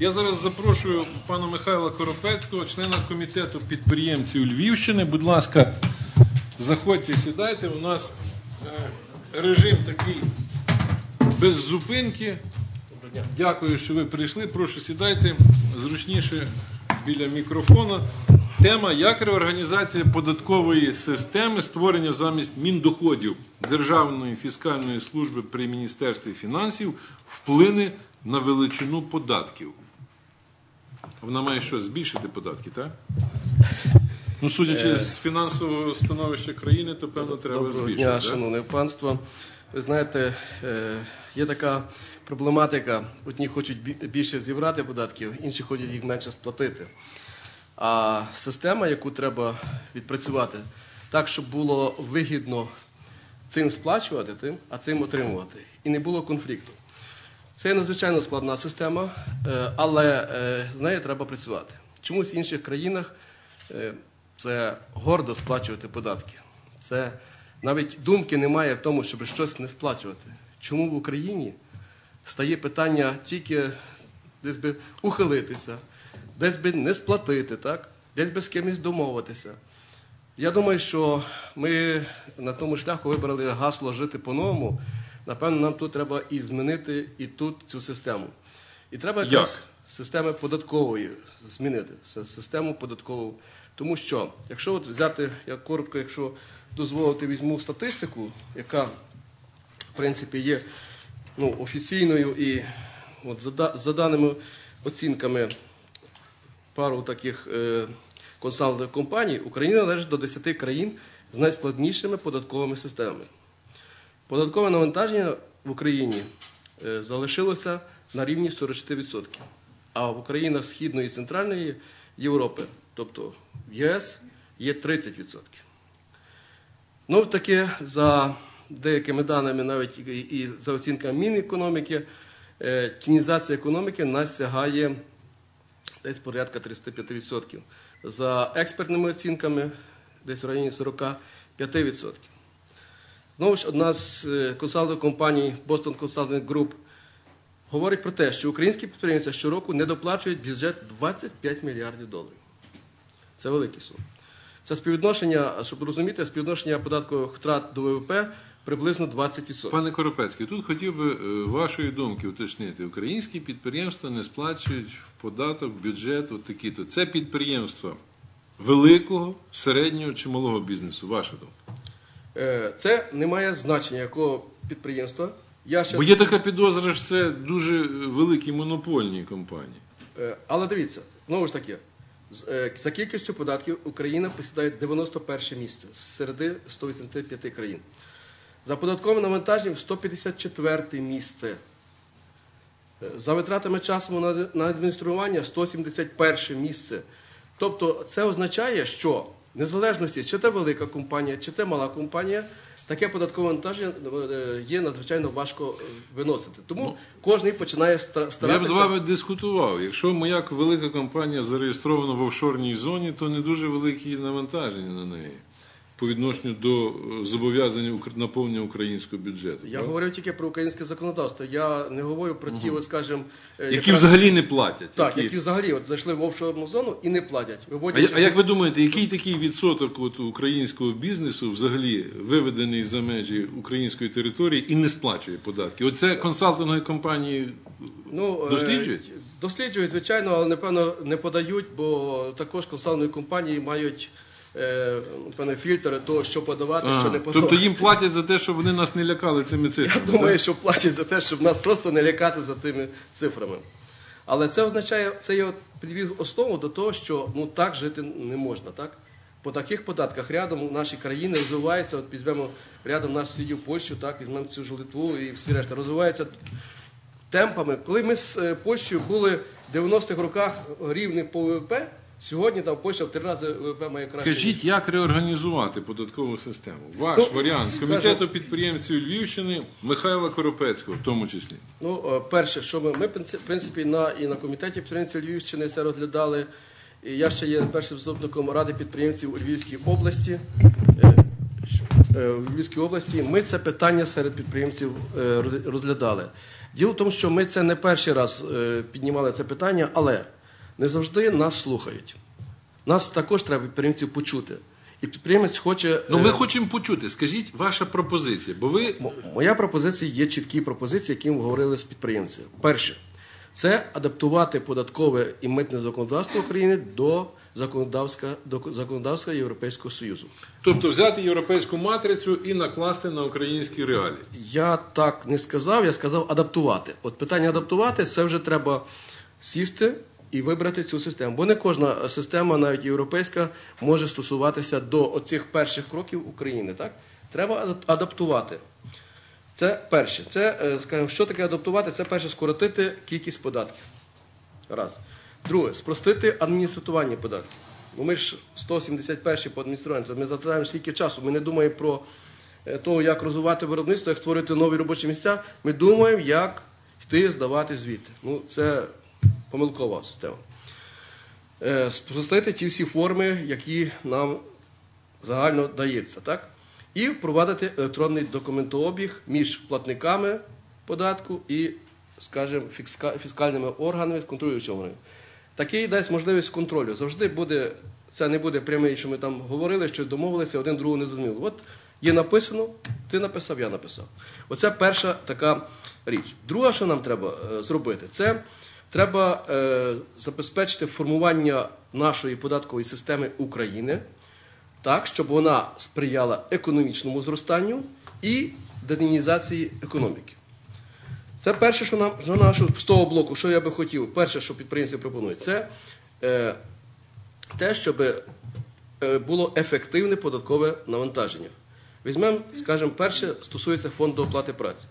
Я зараз запрошую пана Михайла Коропецького, члена комітету підприємців Львівщини. Будь ласка, заходьте, сідайте. У нас е, режим такий без зупинки. Дякую, що ви прийшли. Прошу сідайте зручніше біля мікрофона. Тема як реорганізація податкової системи, створення замість міндоходів Державної фіскальної служби при Міністерстві фінансів вплине на величину податків. Вона має що, збільшити податки, так? Ну, судячи з фінансового становища країни, то певно треба Доброго збільшити. дня, так? шановне панство. Ви знаєте, е, є така проблематика: одні хочуть бі- більше зібрати податків, інші хочуть їх менше сплатити. А система, яку треба відпрацювати, так, щоб було вигідно цим сплачувати, тим, а цим отримувати. І не було конфлікту. Це надзвичайно складна система, е, але е, з нею треба працювати. Чомусь в інших країнах е, це гордо сплачувати податки. Це навіть думки немає в тому, щоб щось не сплачувати. Чому в Україні стає питання тільки десь би ухилитися, десь би не сплатити, так? десь би з кимось домовитися. Я думаю, що ми на тому шляху вибрали гасло жити по-новому. Напевно, нам тут треба і змінити і тут цю систему. І треба якраз Як? системи податкової змінити. Систему податкову. Тому що, якщо от взяти, я коротко, якщо дозволити, візьму статистику, яка в принципі є ну, офіційною і от, за, за даними оцінками пару таких е, консалтингових компаній, Україна належить до 10 країн з найскладнішими податковими системами. Податкове навантаження в Україні е, залишилося на рівні 44%, а в країнах Східної і Центральної Європи, тобто в ЄС, є 30%. Ну, таке за деякими даними, навіть і і за оцінками Мінекономіки, е, тінізація економіки нас сягає десь порядка 35%. За експертними оцінками десь в районі 45%. Знову ж одна з е, консалтингових компаній Boston Consulting Group говорить про те, що українські підприємці щороку не доплачують бюджет 25 мільярдів доларів. Це великі суми. Це співвідношення, щоб розуміти, співвідношення податкових втрат до ВВП приблизно 20%. Пане Коропецький, тут хотів би е, вашої думки уточнити. Українські підприємства не сплачують в податок, бюджет, от такі-то. Це підприємства великого, середнього чи малого бізнесу. Ваша думка. Е, Це не має значення якого підприємства. Я ще Бо є така підозра, що це дуже великі монопольні компанії. Е, Але дивіться, знову ж таки, е, за кількістю податків Україна посідає 91 місце з середи 185 країн. За податковим навантаженням 154 місце. За витратами часу на, адміністрування 171 місце. Тобто це означає, що незалежності, чи це велика компанія, чи це мала компанія, таке податкове навантаження е, є надзвичайно важко е, виносити. Тому кожен починає старатися. Я б з вами дискутував. Якщо моя велика компанія зареєстрована в офшорній зоні, то не дуже великі навантаження на неї по відношенню до е, зобов'язання наповнення українського бюджету. Я правда? говорю тільки про українське законодавство. Я не говорю про ті, от, скажімо, е, які якраз- взагалі не платять. так, які взагалі от зайшли в офшорну зону і не платять. А, Виводять а як ви думаєте, який такий відсоток от українського бізнесу взагалі виведений за межі української території і не сплачує податки? Оце консалтингові компанії ну, е, досліджують? досліджують, звичайно, але напевно не подають, бо також консалтингові компанії мають е, певне фільтри того, що подавати, що не подавати. Тобто їм платять за те, щоб вони нас не лякали цими цифрами. Я думаю, так? що платять за те, щоб нас просто не лякати за тими цифрами. Але це означає, це є от підвів основу до того, що ну так жити не можна, так? По таких податках рядом наші країни розвиваються, от візьмемо рядом наш сусідів Польщу, так, візьмемо цю ж Литву і всі решта, розвиваються темпами. Коли ми з е, Польщею були в 90-х роках рівних по ВВП, сьогодні там Польща в три рази ВВП має краще. Кажіть, як реорганізувати податкову систему? Ваш Ну, варіант скажу- комітету підприємців Львівщини Михайла Коропецького, в тому числі. Ну, е, перше, що ми, ми в принципі на і на комітеті підприємців Львівщини це розглядали. І я ще є першим заступником ради підприємців у Львівській області. Е, е, В Львівській області ми це питання серед підприємців розглядали. Діло в тому, що ми це не перший раз піднімали це питання, але не завжди нас слухають. Нас також треба підприємців почути. І підприємець хоче. Ну, е, ми хочемо почути. Скажіть ваша пропозиція, бо ви Моя пропозиція є чіткі пропозиції, які ми говорили з підприємцями. Перше, це адаптувати податкове і митне законодавство України до законодавства, до законодавства Європейського Союзу. тобто взяти європейську матрицю і накласти на українські реалії. Я так не сказав, я сказав адаптувати. От питання адаптувати це вже треба сісти і вибрати цю систему. Бо не кожна система, навіть європейська, може стосуватися до оцих перших кроків України. Так? Треба адаптувати. Це перше. Це, е, скажімо, що таке адаптувати? Це перше скоротити кількість податків. Раз. Друге, спростити адміністрування податків. Бо ми ж 171 по адмініструванню, ми затратаємо стільки часу. Ми не думаємо про е, того, як розвивати виробництво, як створити нові робочі місця. Ми думаємо, як йти здавати звіти. Ну, це помилкова система. Е, Спростити ті всі форми, які нам загально дається, так? І впровадити електронний документообіг між платниками податку і, скажімо, фіскальними органами, контролюючими органами. Такий дасть можливість контролю. Завжди буде, це не буде прямий, що ми там говорили, що домовилися, один другого не зрозуміли. От є написано, ти написав, я написав. Оце перша така річ. Друга, що нам треба е, зробити, це треба е, забезпечити формування нашої податкової системи України так, щоб вона сприяла економічному зростанню і денінізації економіки. Це перше, що нам що нашу з того блоку, що я би хотів, перше, що підприємці пропонують, це е, те, щоб е, було ефективне податкове навантаження. Візьмемо, скажімо, перше стосується фонду оплати праці.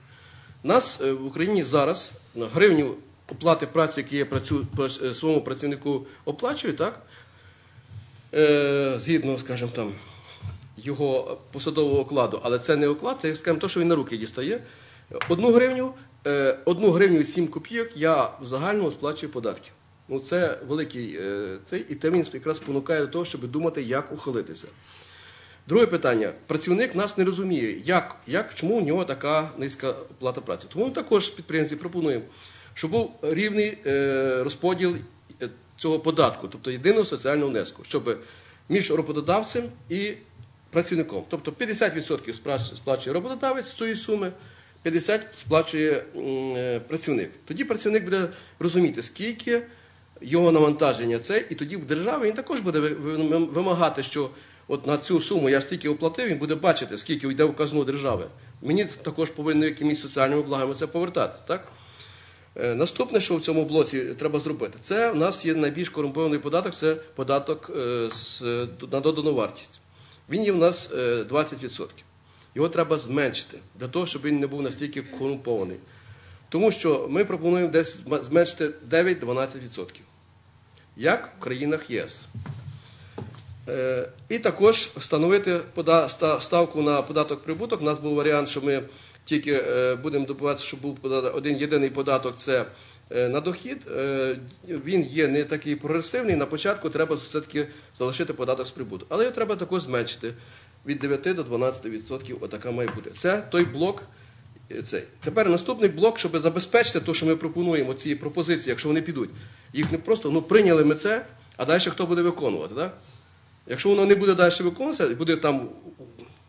Нас е, в Україні зараз на гривню оплати праці, які я працю, е, своєму працівнику оплачую, так? Е, згідно, скажімо, там, його посадового окладу, але це не оклад, це, скажімо, те, що він на руки дістає. Одну гривню, е, одну гривню і 7 копійок я в загальному сплачую податки. Ну, це великий е, цей, і те він якраз спонукає до того, щоб думати, як ухилитися. Друге питання. Працівник нас не розуміє, як, як, чому у нього така низька оплата праці. Тому ми також підприємці пропонуємо, щоб був рівний е, розподіл е, цього податку, тобто єдиного соціального внеску, щоб між роботодавцем і працівником. Тобто 50% сплачує роботодавець з цієї суми, 50% сплачує е, працівник. Тоді працівник буде розуміти, скільки його навантаження це, і тоді в державі він також буде ви- ви- вимагати, що от на цю суму я стільки оплатив, він буде бачити, скільки йде в казну держави. Мені також повинно якимись соціальними благами це повертатися. Так? Е, Наступне, що в цьому блоці треба зробити, це в нас є найбільш корумпований податок, це податок е, на додану вартість. Він є в нас е, 20%. Його треба зменшити для того, щоб він не був настільки корумпований. Тому що ми пропонуємо десь зменшити 9-12%. Як в країнах єС. Е, І також встановити ставку на податок прибуток. У нас був варіант, що ми тільки е, будемо добиватися, щоб був один єдиний податок це е, на дохід. Е, Він є не такий прогресивний. На початку треба все-таки залишити податок з прибутку. Але його треба також зменшити від 9 до 12%. Отака має бути. Це той блок. Тепер наступний блок, щоб забезпечити те, що ми пропонуємо, ці пропозиції, якщо вони підуть. Їх не просто ну, прийняли ми це, а далі хто буде виконувати. Так? Якщо воно не буде далі виконуватися, буде там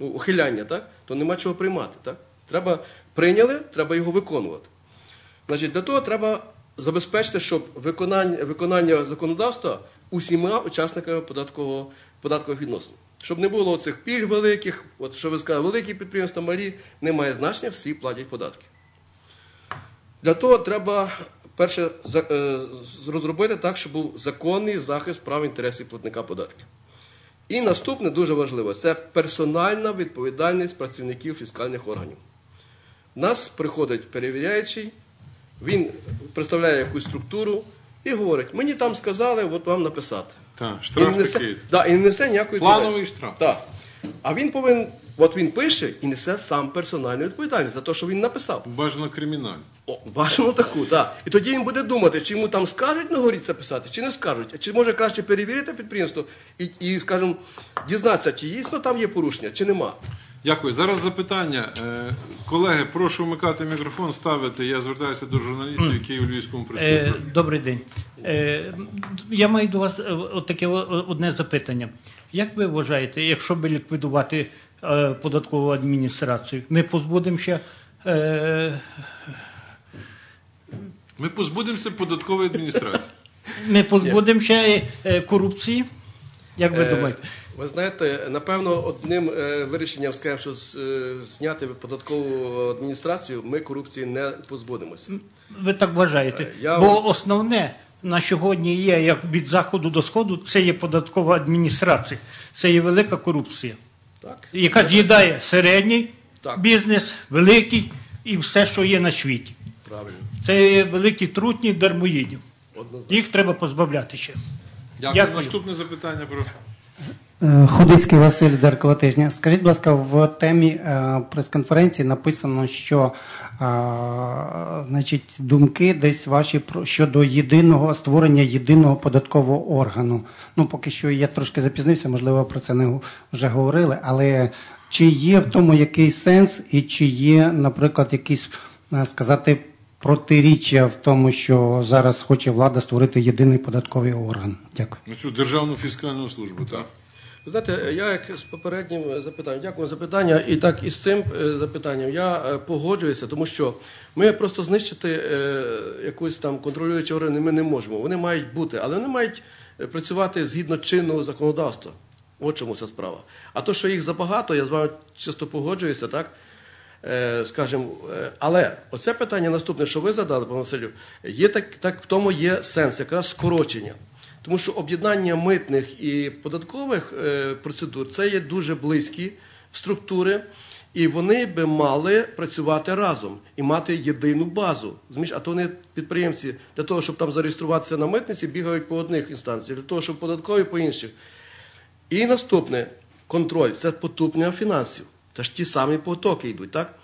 ну, ухиляння, то нема чого приймати. Так? Треба прийняли, треба його виконувати. Значить, для того треба забезпечити, щоб виконання, виконання законодавства усіма учасниками податкового, податкових відносин. Щоб не було цих пільг великих, от що ви сказали, великі підприємства, малі, немає значення, всі платять податки. Для того треба перше е, розробити так, щоб був законний захист прав інтересів платника податків. І наступне дуже важливо це персональна відповідальність працівників фіскальних органів. Нас приходить перевіряючий, він представляє якусь структуру і говорить: мені там сказали, от вам написати. Так, І штраф не несе, такий. да, і не несе ніякої Плановий штраф. Так. А він повинен, от він пише і несе сам персональну відповідальність за те, що він написав. Бажано кримінально. О, бажано таку, так. І тоді він буде думати, чи йому там скажуть на горі це писати, чи не скажуть. Чи може краще перевірити підприємство і, і скажімо, дізнатися, чи дійсно там є порушення, чи нема. Дякую. Зараз запитання. Е, Колеги, прошу вмикати мікрофон, ставити. Я звертаюся до журналістів, які у Львівському Е, прес-клубі. Добрий день. Е, Я маю до вас таке одне запитання. Як ви вважаєте, якщо би ліквідувати податкову адміністрацію, ми позбудемося Ми позбудемося податкової адміністрації. ми позбудемося корупції? Як ви думаєте? Ви знаєте, напевно, одним е, вирішенням, скажімо, що з- е, зняти податкову адміністрацію, ми корупції не позбудемося. Ви так вважаєте? е, я- Бо основне на сьогодні є як від заходу до сходу, це є податкова адміністрація, це є велика корупція. Так? яка з'їдає середній Так. бізнес, великий і все, що є на світі. Правильно. Це є великі трутні дармоїдів. Однозначно. Їх треба позбавляти ще. Дякую. Дякую. Наступне запитання, прошу. Е, Худицький Василь дзеркало тижня. Скажіть, будь ласка, в темі е, прес-конференції написано, що е, значить, думки десь ваші щодо єдиного створення єдиного податкового органу. Ну, поки що я трошки запізнився, можливо, про це не вже говорили, але чи є в тому якийсь сенс, і чи є, наприклад, якісь сказати протиріччя в тому, що зараз хоче влада створити єдиний податковий орган? Дякую. Цю державну фіскальну службу, так? Ви знаєте, я як з попереднім запитанням, дякую за запитання, і так і з цим е, запитанням я е, погоджуюся, тому що ми просто знищити е, якусь там контролюючі органи ми не можемо. Вони мають бути, але вони мають працювати згідно чинного законодавства. От чому ця справа. А то, що їх забагато, я з вами чисто погоджуюся, так? Скажімо, але оце питання наступне, що ви задали, пане Василю, є так, так в тому є сенс, якраз скорочення. Тому що об'єднання митних і податкових е, процедур це є дуже близькі структури, і вони би мали працювати разом і мати єдину базу. А то вони підприємці для того, щоб там зареєструватися на митниці, бігають по одних інстанціях, для того, щоб податкові по інших. І наступне контроль це потуплення фінансів. Це ж ті самі потоки йдуть, так?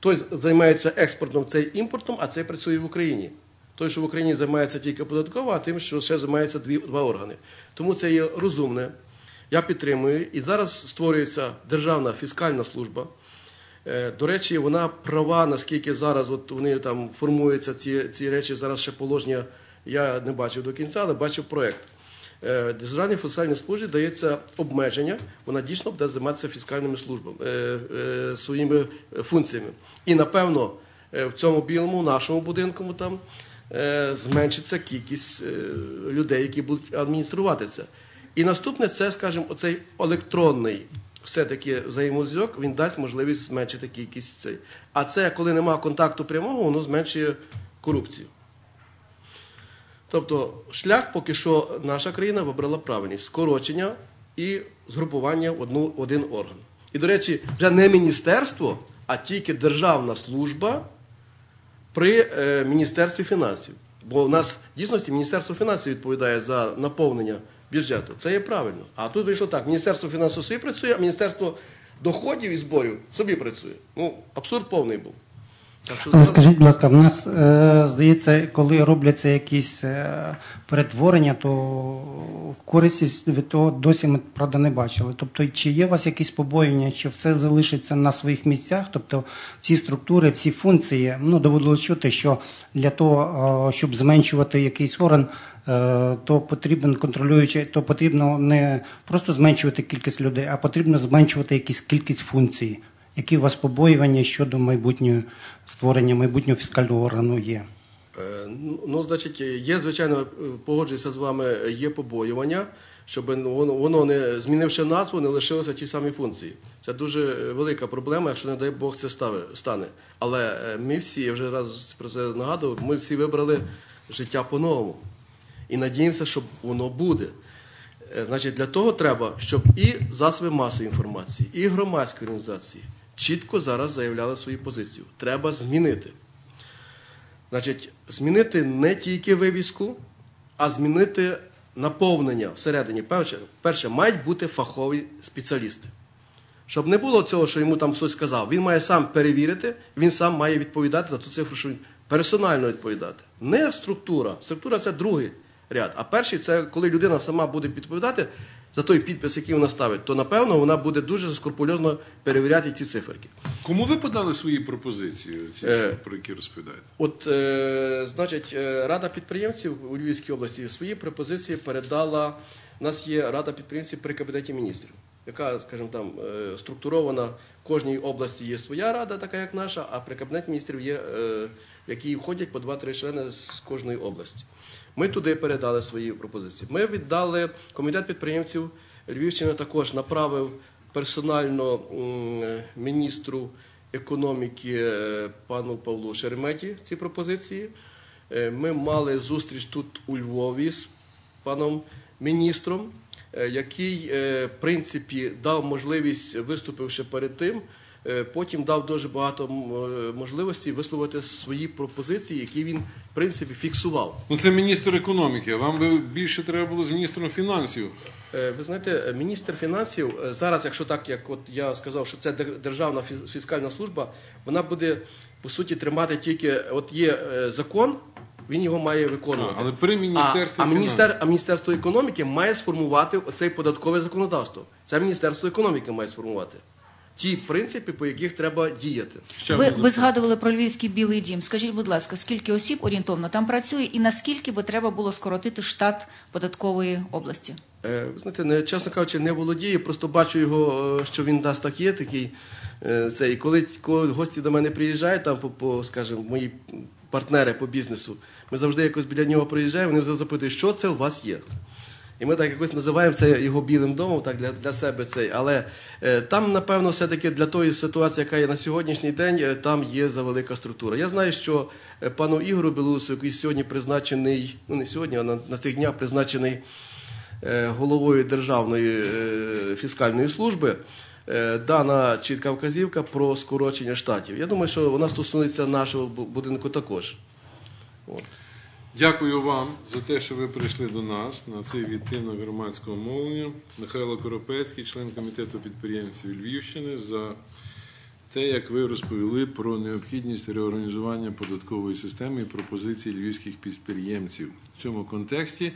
Той займається експортом, цей імпортом, а цей працює в Україні. Той, що в Україні займається тільки податково, а тим, що ще займаються дві, два органи. Тому це є розумне. Я підтримую. І зараз створюється Державна фіскальна служба. Е, До речі, вона права, наскільки зараз от вони там формуються ці, ці речі, зараз ще положення я не бачив до кінця, але бачив проєкт. Е, Державній фіскальній службі дається обмеження, вона дійсно буде займатися фіскальними службами, е, своїми функціями. І напевно в цьому білому нашому будинку там зменшиться кількість е, людей, які будуть адмініструвати це. І наступне це, скажімо, оцей електронний все-таки взаємозв'язок, він дасть можливість зменшити кількість цей. А це, коли немає контакту прямого, воно зменшує корупцію. Тобто шлях поки що наша країна вибрала правильний скорочення і згрупування в одну, один орган. І, до речі, вже не міністерство, а тільки державна служба при е, Міністерстві фінансів. Бо в нас в дійсності Міністерство фінансів відповідає за наповнення бюджету. Це є правильно. А тут вийшло так: Міністерство фінансів собі працює, а Міністерство доходів і зборів собі працює. Ну, абсурд повний був. Але скажіть, будь ласка, в нас е, здається, коли робляться якісь е, перетворення, то користі від того досі ми правда не бачили. Тобто, чи є у вас якісь побоювання, що все залишиться на своїх місцях? Тобто, всі структури, всі функції, ну доводилось чути, що для того, е, щоб зменшувати якийсь орган, то потрібен контролюючий, то потрібно не просто зменшувати кількість людей, а потрібно зменшувати якісь кількість функцій. Які у вас побоювання щодо майбутнього створення майбутнього фіскального органу є? Е, Ну, ну, значить, є, звичайно, погоджуюся з вами, є побоювання, щоб воно, воно не змінивши назву, не лишилося ті самі функції. Це дуже велика проблема, якщо, не дай Бог, це стане. Але е, ми всі, я вже раз про це нагадував, ми всі вибрали життя по-новому. І надіємося, що воно буде. Е, Значить, для того треба, щоб і засоби масової інформації, і громадські організації чітко зараз заявляли свою позицію. Треба змінити. Значить, змінити не тільки вивіску, а змінити наповнення всередині. Перше, перше, мають бути фахові спеціалісти. Щоб не було цього, що йому там хтось сказав. Він має сам перевірити, він сам має відповідати за ту цифру, що він персонально відповідати. Не структура. Структура це другий ряд. А перший це коли людина сама буде відповідати, за той підпис, який вона ставить, то напевно вона буде дуже скрупульозно перевіряти ці циферки. Кому ви подали свої пропозиції, ці, Е. про які розповідаєте? От, е, значить, е, Рада підприємців у Львівській області свої пропозиції передала. У нас є Рада підприємців при Кабінеті міністрів, яка, скажімо там, е, структурована. В кожній області є своя рада, така як наша, а при Кабінеті міністрів є, е, в якій входять по 2-3 члени з кожної області. Ми туди передали свої пропозиції. Ми віддали комітет підприємців Львівщини також направив персонально міністру економіки е, пану Павлу Шереметі ці пропозиції. Ми мали зустріч тут у Львові з паном міністром, який, е, в принципі, дав можливість, виступивши перед тим, е, потім дав дуже багато е, можливостей висловити свої пропозиції, які він, в принципі, фіксував. Ну це міністр економіки. Вам би більше треба було з міністром фінансів. Е, Ви знаєте, е, міністр фінансів е, зараз, якщо так, як от я сказав, що це державна фіс- фіскальна служба, вона буде по суті тримати тільки от є е, закон, він його має виконувати. А, але при Міністерстві а, а, міністер, а міністерство економіки має сформувати оцей податкове законодавство. Це міністерство економіки має сформувати ті принципи, по яких треба діяти. Ще Ви, ви згадували про Львівський білий дім. Скажіть, будь ласка, скільки осіб орієнтовно там працює, і наскільки би треба було скоротити штат податкової області? Е, Ви знаєте, не, чесно кажучи, не володію, просто бачу його, е, що він дасть так є такий. е, Це, і коли, коли гості до мене приїжджають, там, по, по, скажімо, мої партнери по бізнесу, ми завжди якось біля нього приїжджаємо, вони завжди запитують, що це у вас є. І ми так якось називаємо це його білим домом, так для, для себе цей. Але е, там, напевно, все-таки для тої ситуації, яка є на сьогоднішній день, е, там є завелика структура. Я знаю, що е, пану Ігору Білусу, який сьогодні призначений, ну не сьогодні, а на, на цих днях призначений е, головою Державної е, фіскальної служби, дана чітка вказівка про скорочення штатів. Я думаю, що вона стосується нашого будинку також. От. Дякую вам за те, що ви прийшли до нас на цей відтинок громадського мовлення. Михайло Коропецький, член комітету підприємців Львівщини, за те, як ви розповіли про необхідність реорганізування податкової системи і пропозицій львівських підприємців. В цьому контексті